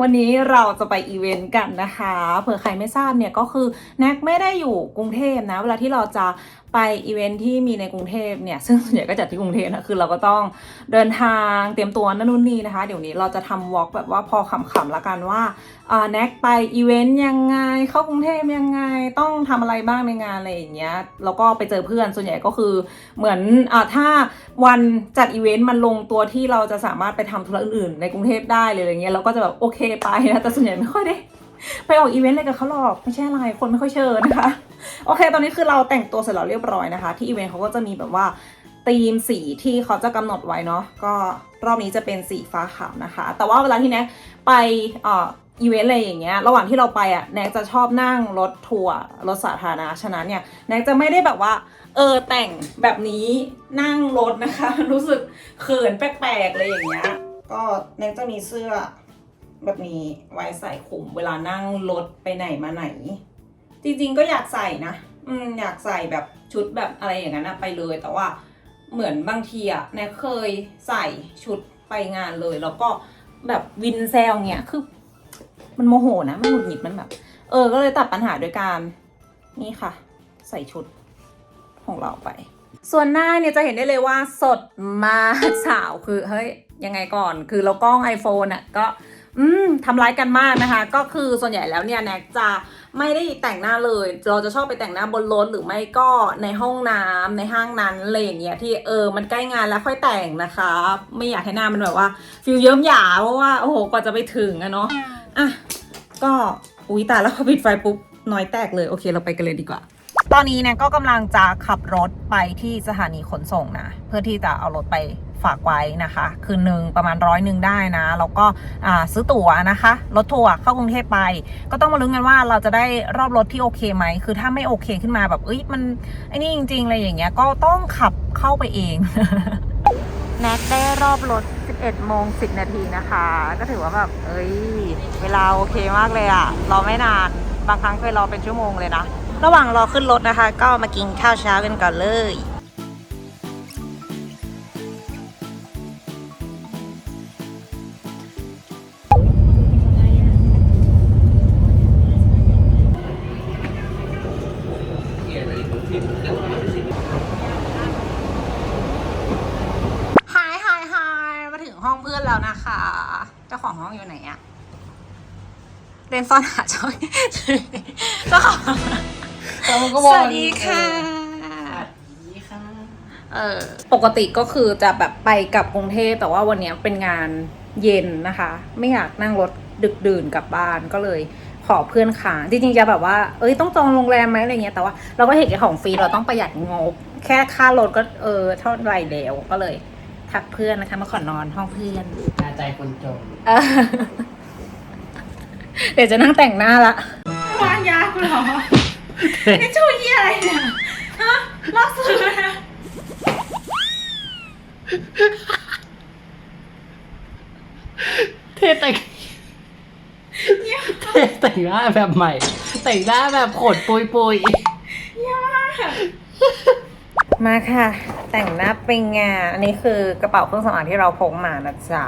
วันนี้เราจะไปอีเวนต์กันนะคะ เผื่อใครไม่ทราบเนี่ยก็คือแน็กไม่ได้อยู่กรุงเทพนะ เวลาที่เราจะ ไปอีเวนต์ที่มีในกรุงเทพเนี่ย ซึ่งส่วนใหญ่ก็จัดที่กรุงเทพนะคือเราก็ต้องเดินทางเตรียมตัวนั่นนู่นนี่นะคะ เดี๋ยวนี้เราจะทำวอล์กแบบว่าพอขำๆละกันว่าอ่าแน็กไปอีเวนต์ยังไง เข้ากรุงเทพยังไงต้องทำอะไรบ้างในงานอะไรอย่างเงี้ยแล้วก็ไปเจอเพื่อนส่วนใหญ่ก็คือเหมือนอ่าถ้าวันจัดอีเวนต์มันลงตัวที่เราจะสามารถไปทำธุระอื่นๆในกรุงเทพได้เลยอะไรเงี้ยเราก็จะแบบโอเคไปนะแต่ส่วนใหญ่ไม่ค่อยได้ไปออกอีเวนต์อะไรกับเขาหรอกไม่ใช่อะไรคนไม่ค่อยเชิญนะคะ โอเค ตอนนี้คือเราแต่งตัวเสร็จแล้วเรียบร้อยนะคะ ที่อีเวนต์เขาก็จะมีแบบว่าธีมสีที่เขาจะกำหนดไว้เนาะก็รอบนี้จะเป็นสีฟ้าขาวนะคะ แต่ว่าเวลาที่แน็กไปเอ่ออีเวนต์อะไรอย่างเงี้ยระหว่างที่เราไปอะแน็กจะชอบนั่งรถทัวร์รถสาธารณะฉะนั้นเนี่ยแน็กจะไม่ได้แบบว่าเออแต่งแบบนี้นั่งรถนะคะ รู้สึกเขินแปลกๆเลยอย่างเงี้ยก็แน็กจะมีเสื้อแบบนี้ไว้ใส่คลุมเวลานั่งรถไปไหนมาไหน จริงๆก็อยากใส่นะ อืมอยากใส่แบบชุดแบบอะไรอย่างนั้นนะไปเลย แต่ว่าเหมือนบางทีอะแนเคยใส่ชุดไปงานเลย แล้วก็แบบวินแซวเนี่ยคือ มันโมโหนะมันหงุดหงิดมันแบบ เออ ก็เลยตัดปัญหาโดยการนี่ค่ะ ใส่ชุดของเราไป ส่วนหน้าเนี่ยจะเห็นได้เลยว่าสดมาสาวคือเฮ้ยยังไงก่อน คือเรากล้อง iPhone อะก็ อืมทำร้ายกันมากนะคะ ก็คือส่วนใหญ่แล้วเนี่ยแน็กจะไม่ได้แต่งหน้าเลย เราจะชอบไปแต่งหน้าบนรถหรือไม่ก็ในห้องน้ำในห้างนั้นอะไรอย่างเงี้ยที่เออมันใกล้งานแล้วค่อยแต่งนะคะ ไม่อยากให้หน้ามันแบบว่าฟิลเยิ้มหยาเพราะว่าโอ้โหกว่าจะไปถึงอะเนาะอะก็อุ้ยตาแล้วพอปิดไฟปุ๊บน้อยแตกเลยโอเคเราไปกันเลยดีกว่า ตอนนี้เนี่ยก็กำลังจะขับรถไปที่สถานีขนส่งนะ เพื่อที่จะเอารถไปฝากไว้นะคะ คืนหนึ่งประมาณร้อยหนึ่งได้นะ แล้วก็ซื้อตั๋วนะคะ รถทัวร์เข้ากรุงเทพไป ก็ต้องมาลุ้นกันว่าเราจะได้รอบรถที่โอเคไหม คือถ้าไม่โอเคขึ้นมาแบบเอ้ยมันไอ้นี่จริงๆอะไรอย่างเงี้ยก็ต้องขับเข้าไปเองแน็กได้รอบรถ 11 โมง 10 นาทีนะคะ ก็ถือว่าแบบ เอ้ย เวลาโอเคมากเลยอะรอไม่นาน บางครั้งเคยรอเป็นชั่วโมงเลยนะ ระหว่างรอขึ้นรถนะคะ ก็มากินข้าวเช้ากันก่อนเลยฮายฮายฮมาถึงห้องเพื่อนแล้วนะคะ เจ้าของห้องอยู่ไหนอะเล่นซ่อนหาจ้อยเจ้าของ สวัสดีค่ะนี่ค่ะ เออปกติก็คือจะแบบไปกับกรุงเทพแต่ว่าวันเนี้ยเป็นงานเย็นนะคะ ไม่อยากนั่งรถดึกดื่นกลับบ้านก็เลยขอเพื่อนค้างจริงๆจะแบบว่าเอ้ยต้องจองโรงแรมไหมอะไรเงี้ยแต่ว่าเราก็เห็นแก่ของฟรีเราต้องประหยัดงบ แค่ค่ารถก็เออเท่าไหรแล้วก็เลยทักเพื่อนนะคะมาขอนอนห้องเพื่อนนาใจคนจนเออเดี๋ยวจะนั่งแต่งหน้าละวางยาคุณหรอ นี่ช่วยยี่อะไรเนี่ยฮะลอกซื้อนะเทแต่งเทแต่งหน้าแบบใหม่ แต่งหน้าแบบขดปุยปุยมาค่ะ แต่งหน้าไปงานอันนี้คือกระเป๋าเครื่องสำอางที่เราพกมานะจ๊ะ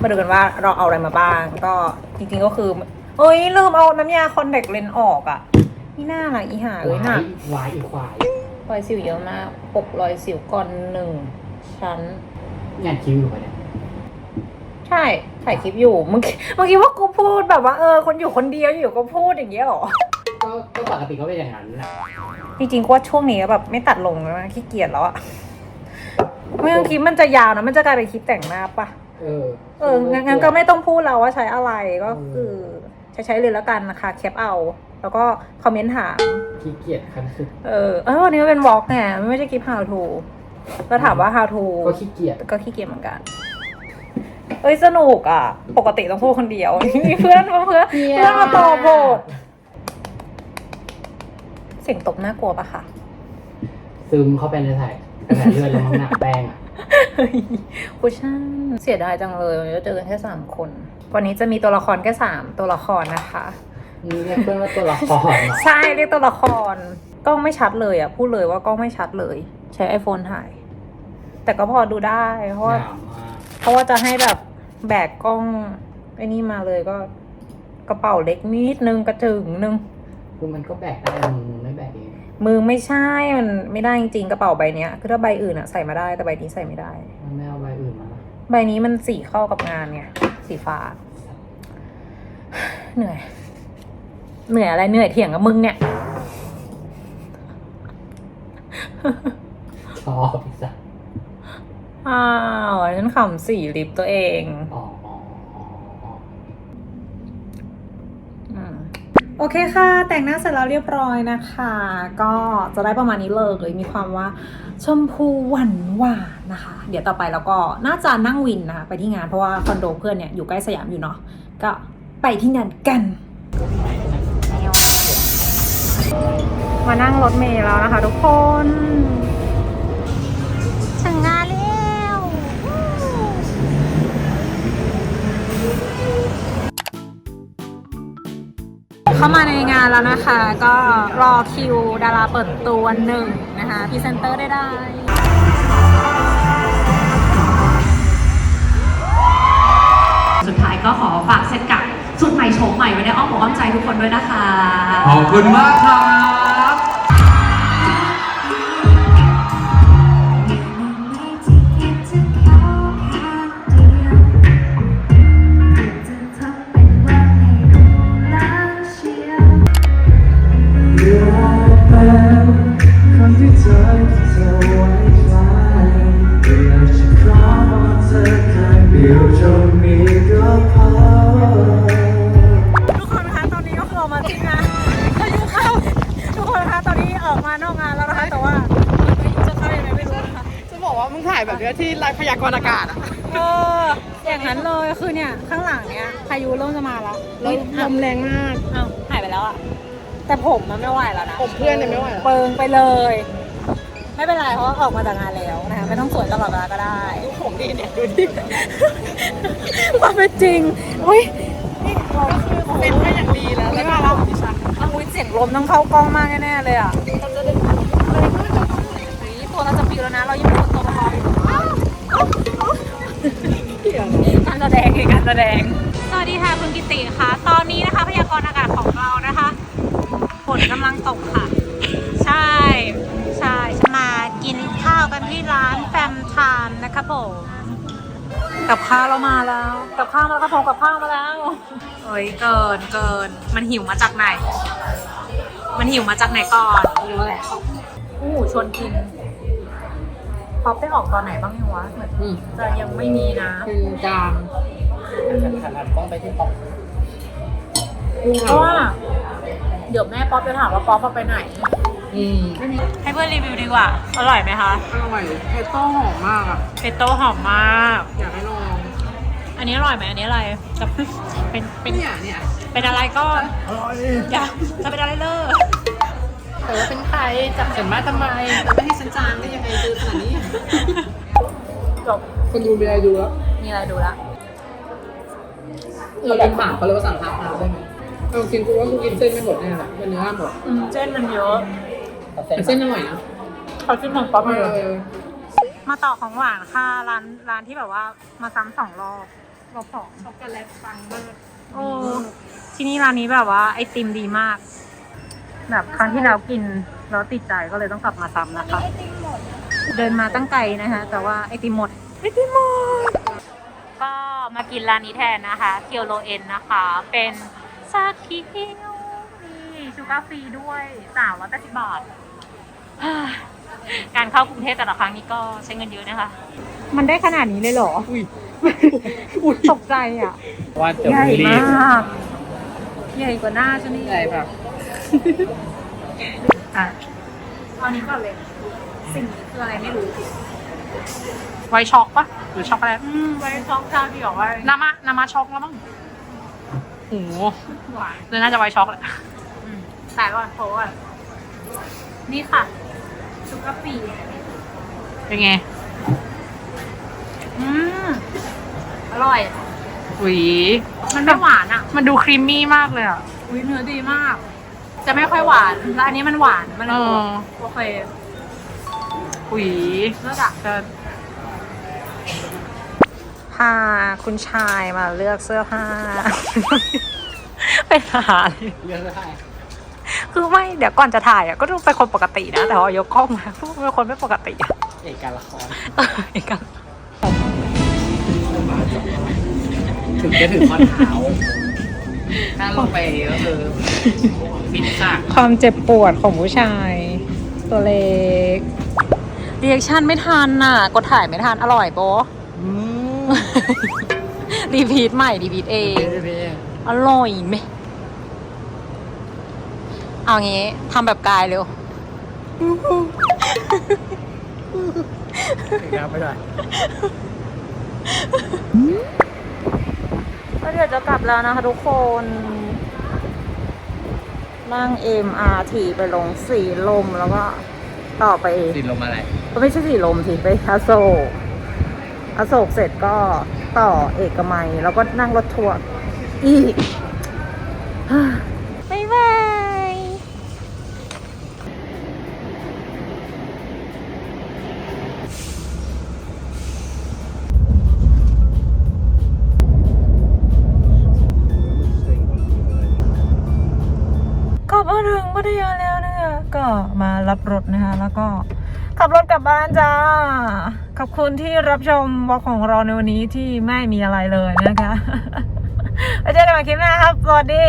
มาดูกันว่าเราเอาอะไรมาบ้าง ก็จริงๆก็คือเอ้ยลืมเอาน้ำยาคอนแทคเลนส์ออกอะ นี่หน้าหลังอีห่าๆเอ้ยหนักวายอีควาย รอยสิวเยอะมากปกรอยสิวก่อนหนึ่งชั้น งานคิวอยู่ปะเนี่ยใช่ถ่ายคลิปอยู่เมื่อกี้เมื่อกี้ว่ากูพูดแบบว่าเออคนอยู่คนเดียวอยู่ก็พูดอย่างเงี้ยเหรอ ก็ก็ปกติก็เป็นอย่างนั้นแหละจริงๆก็ว่าช่วงนี้แบบไม่ตัดลงแล้วนะขี้เกียจแล้วอะไม่งั้นคลิปมันจะยาวนะมันจะกลายเป็นคลิปแต่งหน้าปะเออเอองั้นงั้นก็ไม่ต้องพูดแล้วว่าใช้อะไรก็คือ ใช้ใช้เลยแล้วกันนะคะแคปเอา แล้วก็คอมเมนต์ถามขี้เกียจขั้นสุดเออเออวันนี้มันเป็นวอล์กไงไม่ใช่คลิป how to ก็ถามว่า how to ก็ขี้เกียจก็ขี้เกียจเหมือนกันเอ้ยสนุกอะ ปกติต้องพูดคนเดียวมีเพื่อนมาเพื่อนเพื่อนมาตอบโบทเสียงตบน่ากลัวปะคะซึมเข้าไปในถ่ายกระแสเลือดแล้วมั้งหนักแป้งอะเฮ้ยคุชชั่นเสียดายจังเลยวันนี้เราเจอกันแค่สามคน วันนี้จะมีตัวละครแค่สามตัวละครนะคะ นี่เรียกเพื่อนว่าตัวละครเหรอใช่เรียกตัวละครกล้องไม่ชัดเลยอะพูดเลยว่ากล้องไม่ชัดเลย ใช้ iPhone ถ่าย แต่ก็พอดูได้เพราะว่าหนาวมากเพราะว่าจะให้แบบแบกกล้องไอ้นี่มาเลยก็ กระเป๋าเล็กนิดนึงกระจึงนึงคือมันก็แบกได้มึงไม่แบกเองมือไม่ใช่มันไม่ได้จริงๆกระเป๋าใบเนี้ยคือถ้าใบอื่นอะใส่มาได้แต่ใบนี้ใส่ไม่ได้มันไม่เอาใบอื่นมาละใบนี้มันสีเข้ากับงานไงสีฟ้า เหนื่อย เหนื่อยอะไรเหนื่อยเถียงกับมึงเนี่ยชอบอีกสักอ้าวฉันขำสีลิปตัวเองอ๋ออ๋ออ๋ออ๋ออืมโอเคค่ะ แต่งหน้าเสร็จแล้วเรียบร้อยนะคะ ก็จะได้ประมาณนี้เลยมีความว่าชมพูหวานหวานนะคะ เดี๋ยวต่อไปเราก็น่าจะนั่งวินนะคะไปที่งานเพราะว่าคอนโดเพื่อนเนี่ยอยู่ใกล้สยามอยู่เนาะก็ไปที่งานกัน มานั่งรถเมล์แล้วนะคะทุกคน ถึงงานแล้วเข้ามาในงานแล้วนะคะ ก็รอคิวดาราเปิดตัวหนึ่งนะคะพรีเซนเตอร์ได้ได้สุดท้ายก็ขอฝากเซตกับชุด ใหม่โฉมใหม่ไว้ในอ้อมอกอ้อมใจทุกคนด้วยนะคะ ขอบคุณมากครับ อนนี้ออกมานอกงานแล้วนะคะแต่ว่าพายุจะเข้ายังไงไม่รู้นะคะจะบอกว่ามึงถ่ายแบบเนี้ยที่รายพยากรณ์อากาศอะเอออย่างนั้นเลยคือเนี่ยข้างหลังเนี่ยพายุเริ่มจะมาแล้วแล้วลมแรงมากอ้าวหายไปแล้วอะแต่ผมมันไม่ไหวแล้วนะผมเพื่อนเนี่ยไม่ไหวแล้วเปิงไปเลย ไม่เป็นไรเพราะว่าออกมาจากงานแล้วนะคะไม่ต้องสวยตลอดเวลาก็ได้ผมดีเนี่ยดูดิความเป็นจริงอุ้ยนี่เราเซ็นก็อย่างดีแล้วแล้วก็เราดิฉันอุ้ยเสียงลมต้องเข้ากล้องมากแน่ๆเลยอะนี่ ตัวเราจะปิวแล้วนะ เรายังไม่หมดตัวพอการแสดงอีกการแสดง สวัสดีค่ะคุณกิติค่ะ ตอนนี้นะคะพยากรณ์อากาศของเรานะคะฝนกำลังตกค่ะ ใช่ใช่มากินข้าวกันที่ร้านแฟมไทม์นะคะผมกับข้าวเรามาแล้ว กับข้าวมาแล้วครับผมกับข้าวมาแล้วเฮ้ยเกินเกิน มันหิวมาจากไหน มันหิวมาจากไหนก่อนไม่รู้แหละอู้หูชวนกิน ป๊อปได้ออกตอนไหนบ้างยังวะเหมือนอืมจะยังไม่มีนะเป็นจางหันหันกล้องไปที่ปอกเพราะว่า เดี๋ยวแม่ป๊อปจะถามว่าป๊อปเอาไปไหน อืมให้เพื่อนรีวิวดีกว่า อร่อยไหมคะอร่อยเอโต้หอมมากอะ เปโต้หอมมาก อยากให้ลอง อันนี้อร่อยไหมอันนี้อะไรจะเป็นเป็นเนี่ยเนี่ยเป็นอะไรก็อย่าจะเป็นอะไรเลย แต่ว่าเป็นใครจับฉันมาทำไมแต่ไม่ให้ฉันจางได้ยังไงดูขนาดนี้จบคนดูมีอะไรดูแล้วมีอะไรดูละเราเป็นหมาเขาเลยว่าสั่งทาพาได้ไหมเอาจริงกูว่ากูกินเส้นไม่หมดแน่แหละเป็นเนื้อหมดอืมเส้นมันเยอะแต่เส้นอร่อยนะเขาจิ้มของป๊อปเอเลยอมาต่อของหวานค่ะร้านร้านที่แบบว่ามาซ้ำสองรอบรอบสองช็อกโกแลตฟังมากโอ้ที่นี่ร้านนี้แบบว่าไอติมดีมาก แบบครั้งที่แล้วกินแล้วติดใจก็เลยต้องกลับมาซ้ำนะคะ เดินมาตั้งไกลนะคะแต่ว่าไอติมหมดไอติมหมด ก็มากินร้านนี้แทนนะคะเคียวโรเอ็นนะคะ เป็นซาคิเคียวนี่ชูการ์ฟรีด้วยสามร้อยแปดสิบบาท การเข้ากรุงเทพแต่ละครั้งนี้ก็ใช้เงินเยอะนะคะ มันได้ขนาดนี้เลยเหรอ อุ้ยอุ้ยตกใจอะว่าจะใหญ่รีมบาก ใหญ่กว่าหน้าฉันนี่ใหญ่แบบ อะเอานี้ก่อนเลย สิ่งนี้คืออะไรไม่รู้ ไวช็อกปะหรือช็อกโกแลตอืมไว้ช็อกชาพี่บอกว่านามานามาช็อกแล้วมั้งโอ้โหหวานเลยน่าจะไวช็อกแหละอืมแต่ก่อนโพก่อนนี่ค่ะซุปกะปีเป็นไงอืมอร่อยอุ้ยมันไม่หวานอะ มันดูครีมมี่มากเลยอะ อุ้ยเนื้อดีมาก จะไม่ค่อยหวานแล้วอันนี้มันหวานมันเลยเออ โอเคอุ้ยเลิศอะจะพาคุณชายมาเลือกเสื้อผ้าไปหาเลยเรื่องอะไรคือไม่เดี๋ยวก่อนจะถ่ายอะก็ต้องเป็นคนปกตินะ แต่พอยกกล้องมาก็เป็นคนไม่ปกติอะเอกการละครเอออีกอะถึงจะถึงข้อเท้า ถ้าลงไปก็คือฟิตค่ะความเจ็บปวดของผู้ชาย ตัวเล็กเรียกชั่นไม่ทันน่ะ กดถ่ายไม่ทัน อร่อยโบะอืมรีพีทใหม่รีพีทเอง อร่อยไหม เอางี้ทำแบบกายเร็วถึงแล้วไปหน่อย ก็เดี๋ยวจะกลับแล้วนะคะทุกคน นั่ง MRT ไปลงสีลมแล้วก็ต่อไปติดลมอะไรไม่ใช่สีลมสิไปอโศกอโศกเสร็จก็ต่อเอกมัย แล้วก็นั่งรถทัวร์อีก มารับรถนะคะแล้วก็ขับรถกลับบ้านจ้า ขอบคุณที่รับชมวอลของเราในวันนี้ที่ไม่มีอะไรเลยนะคะไว้เจอกันใหม่คลิปหน้าครับ สวัสดี